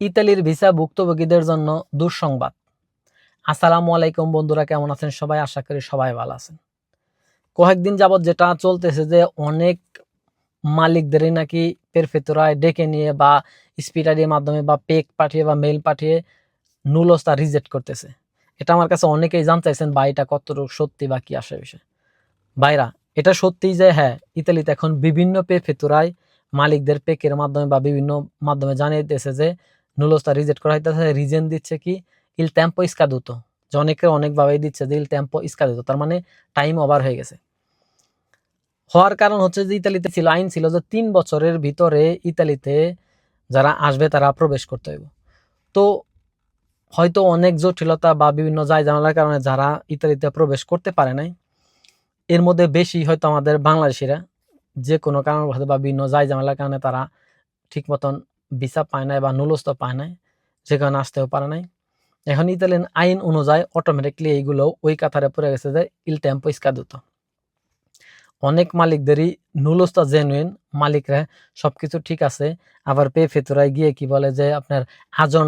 ইতালির ভিসা ভুক্তভোগীদের জন্য দুঃসংবাদ। আসসালামু আলাইকুম বন্ধুরা, কেমন আছেন সবাই? আশা করি সবাই ভালো আছেন। কয়েকদিন যাবৎ যেটা চলতেছে যে অনেক মালিকদেরই নাকি পেরফেতুরায় ডেকে নিয়ে বা স্পিডারির মাধ্যমে বা পেক পাঠিয়ে বা মেল পাঠিয়ে নুলস্তা রিজেক্ট করতেছে। এটা আমার কাছে অনেকেই জানতে চাইছেন বা এটা কতটুকু সত্যি বা কি আসে বিষয়? বাইরা এটা সত্যি যে হ্যাঁ ইতালিতে এখন বিভিন্ন পে ফেতুরায় মালিকদের পেকের মাধ্যমে বা বিভিন্ন মাধ্যমে জানিয়ে দিতেছে যে নুলস্তা রিজেক্ট করা হইতেছে, রিজেন দিচ্ছে কি, ইল টেম্পো ইস্কাদুতো যে অনেকের অনেকভাবেই দিচ্ছে যে, ইল টেম্পো ইস্কাদুতো তার মানে টাইম ওভার হয়ে গেছে। হওয়ার কারণ হচ্ছে যে, ইতালিতে ছিল, আইন ছিল যে, তিন বছরের ভিতরে ইতালিতে যারা আসবে তারা প্রবেশ করতে হইব। তো হয়তো অনেক জটিলতা বা বিভিন্ন জায় জানালার কারণে যারা ইতালিতে প্রবেশ করতে পারে নাই, এর মধ্যে বেশি হয়তো আমাদের বাংলাদেশিরা যে কোনো কারণ বা বিভিন্ন জায় জামেলার কারণে তারা ঠিক মতন ভিসা পায় নাই বা নুলস্ত পায় নাই, যে কারণে আসতেও পারে নাই। এখন ইতালিয়ান আইন অনুযায়ী অটোমেটিকলি এইগুলো ওই কাতারে পড়ে গেছে যে ইল টেম্পো ইস্কাদুতো অনেক মালিকদেরই নুলস্তা জেনুইন মালিকরা সবকিছু ঠিক আছে, আবার পে ফেতুরায় গিয়ে কি বলে যে আপনার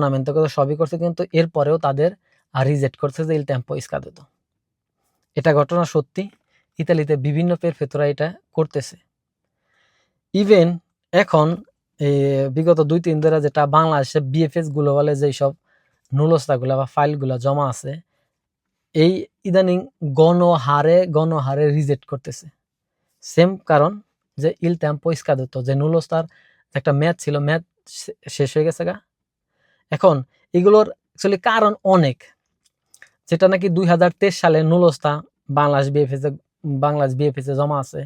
নামেন তো সবই করছে, কিন্তু এরপরেও তাদের রিজেক্ট করছে যে ইল টেম্পো ইস্কাদুতো এটা ঘটনা সত্যি, ইতালিতে বিভিন্ন পের ফেতুরা এটা করতেছে। ইভেন এখন এ, বিগত দুই তিন ধরে যেটা বাংলাদেশে বিএফএসগুলো বলে যেই সব নুলস্তাগুলা বা ফাইলগুলা জমা আছে এই ইদানিং গণহারে গণহারে রিজেক্ট করতেছে। সেম কারণ যে ইল টেম্পো ইস্কাদুতো যে নুলস্তার একটা ম্যাচ ছিল ম্যাচ শেষ হয়ে গেছে গা। এখন এগুলোর অ্যাকচুয়ালি কারণ অনেক। যেটা নাকি দুই হাজার তেইশ সালে নুলস্তা বাংলাদেশ বিএফএস বাংলাদেশ বিএফএস জমা আছে।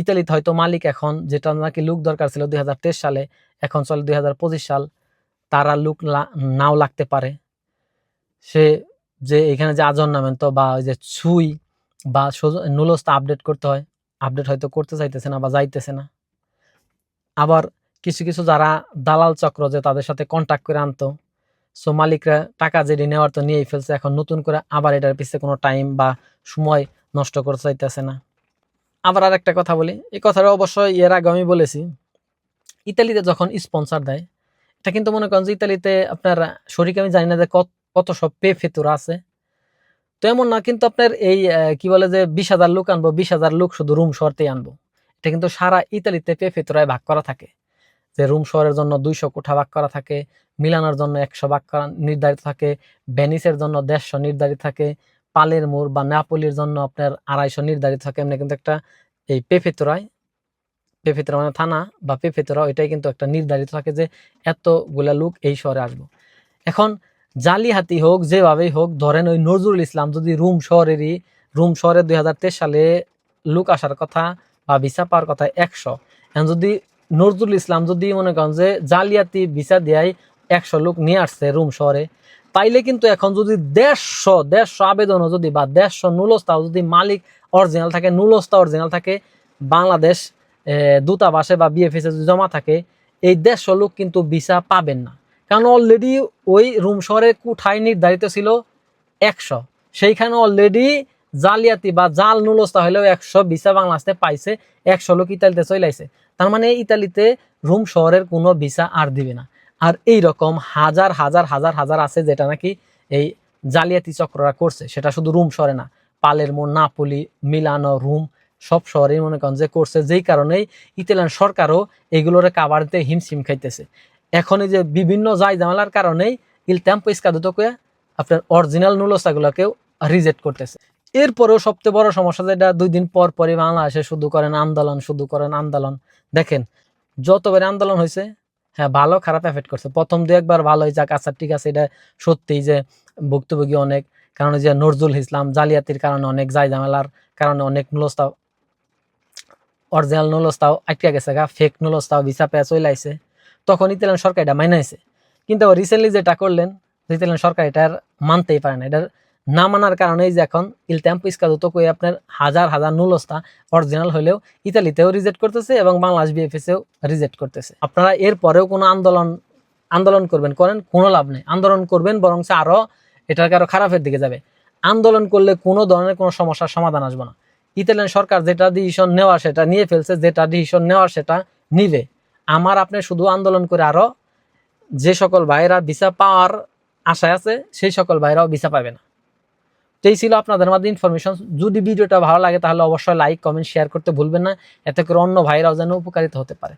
ইতালিতে হয়তো মালিক এখন, যেটা নাকি লুক দরকার ছিল দুই হাজার তেইশ সালে, এখন চলে দুই হাজার পঁচিশ সাল, তারা লুক নাও লাগতে পারে। সে যে এখানে যে আজন নামেন তো বা ওই যে ছুই বা নুলস্তা আপডেট করতে হয়, আপডেট হয়তো করতে চাইতেছে না বা যাইতেছে না। আবার কিছু কিছু যারা দালাল চক্র যে তাদের সাথে কন্ট্যাক্ট করে আনতো, সো মালিকরা টাকা যেটি নেওয়ার তো নিয়েই ফেলছে, এখন নতুন করে আবার এটার পিছনে কোনো টাইম বা সময় নষ্ট করতে চাইতেছে না। আবার আর একটা কথা বলি। এই কথাটা অবশ্যই এর আগে আমি বলেছি। ইতালিতে যখন স্পন্সর দেয়, এটা কিন্তু মনে করেন যে ইতালিতে আপনার শরীর আমি জানি না যে কত সব পে ফেতুর আছে। তো এমন না, কিন্তু আপনার এই কি বলে যে বিশ হাজার লোক আনব, বিশ হাজার লোক শুধু রুম শহরতেই আনব। এটা কিন্তু সারা ইতালিতে পে ফেতুরায় ভাগ করা থাকে। যে রুম শহরের জন্য দুইশো কোঠা ভাগ করা থাকে, মিলানোর জন্য একশো ভাগ করা নির্ধারিত থাকে, ভেনিসের জন্য দেড়শো নির্ধারিত থাকে পালের মোড় বা নাপোলির জন্য আপনার আড়াইশো নির্ধারিত থাকে, এমনি কিন্তু একটা এই পেফেতরায়, পেফেতরা মানে থানা বা পেফেতরা, ওইটাই কিন্তু একটা নির্ধারিত থাকে যে এতগুলা লোক এই শহরে আসব। এখন জালিহাতি হোক, যেভাবেই হোক, ধরেন ওই নজরুল ইসলাম যদি রুম শহরেরই, রুম শহরে দুই হাজার তেইশ সালে লোক আসার কথা বা ভিসা পাওয়ার কথা একশো, এখন যদি নজরুল ইসলাম যদি মনে করেন যে জালিয়াতি ভিসা দেয় একশো লোক নিয়ে আসছে রুম শহরে তাইলে কিন্তু এখন যদি দেড়শো দেড়শো আবেদনও যদি বা দেড়শো নুলস্তাও যদি মালিক অরিজিনাল থাকে, নুলস্তা অরিজিনাল থাকে, বাংলাদেশ দূতাবাসে বা বিএফএস যদি জমা থাকে, এই দেড়শো লোক কিন্তু ভিসা পাবেন না। কারণ অলরেডি ওই রুম শহরে কোঠায় নির্ধারিত ছিল একশো। সেইখানে অলরেডি জালিয়াতি বা জাল নুলস্তা হলেও একশো ভিসা বাংলাদেশে পাইছে, একশো লোক ইতালিতে চলে আইছে। তার মানে ইতালিতে রুম শহরের কোনো ভিসা আর দিবে না। আর এই রকম হাজার হাজার হাজার হাজার আছে যেটা নাকি এই জালিয়াতি চক্ররা করছে। সেটা শুধু রুম শহরে না পালের পালেরমো নাপোলি, মিলানো, রুম সব শহরেই মনে করেন যে করছে। যেই কারণেই ইতালিয়ান সরকারও এগুলোরে কাবার দিতে হিমশিম খাইতেছে। এখন এই যে বিভিন্ন জায় জামালার কারণেই ইল ইস্কাদুতো কয়ে আপনার অরিজিনাল নুলস্তাগুলোকেও রিজেক্ট করতেছে। এরপরেও সবচেয়ে বড় সমস্যা যেটা, দুই দিন পর পরই বাংলাদেশে শুধু করেন আন্দোলন, শুধু করেন আন্দোলন। দেখেন যতবার আন্দোলন হয়েছে হ্যাঁ ভালো, খারাপ এফেক্ট করছে। প্রথম দু একবার ভালো হয়েছে আচ্ছা ঠিক আছে, এটা সত্যিই যে ভুক্তভোগী অনেক, কারণ যে নজরুল ইসলাম জালিয়াতির কারণে অনেক জায় ঝামেলার কারণে অনেক নুলস্তাও অরিজিনাল নুলস্তাও আটকে গেছে গা ফেক নুলস্তাও ভিসা পেয়ে চলে আইছে। তখন ইতালিয়ান সরকার এটা মাইনাইছে। কিন্তু রিসেন্টলি যেটা করলেন ইতালিয়ান সরকার এটা আর মানতেই পারে না। এটার না মানার কারণে যে এখন ইল টেম্পো ইস্কাদুতো কই আপনার হাজার হাজার নুলস্তা অরিজিনাল হলেও ইতালিতেও রিজেক্ট করতেছে এবং বাংলাদেশ বিএফএসেও রিজেক্ট করতেছে। আপনারা এর পরেও কোনো আন্দোলন আন্দোলন করবেন, করেন, কোনো লাভ নেই। আন্দোলন করবেন বরং আরও এটাকে আরও খারাপের দিকে যাবে। আন্দোলন করলে কোনো ধরনের কোনো সমস্যার সমাধান আসবে না। ইতালিয়ান সরকার যেটা ডিসিশন নেওয়ার সেটা নিয়ে ফেলছে, যেটা ডিসিশন নেওয়ার সেটা নিবে। আমার আপনি শুধু আন্দোলন করে আরও যে সকল ভাইরা ভিসা পাওয়ার আশায় আছে, সেই সকল ভাইরাও ভিসা পাবে না। এই ছিল আপনাদের মধ্যে ইনফরমেশন যদি ভিডিওটা ভালো লাগে তাহলে অবশ্যই লাইক কমেন্ট শেয়ার করতে ভুলবেন না। এতে করে অন্য ভাইরাও যেন উপকারিত হতে পারে।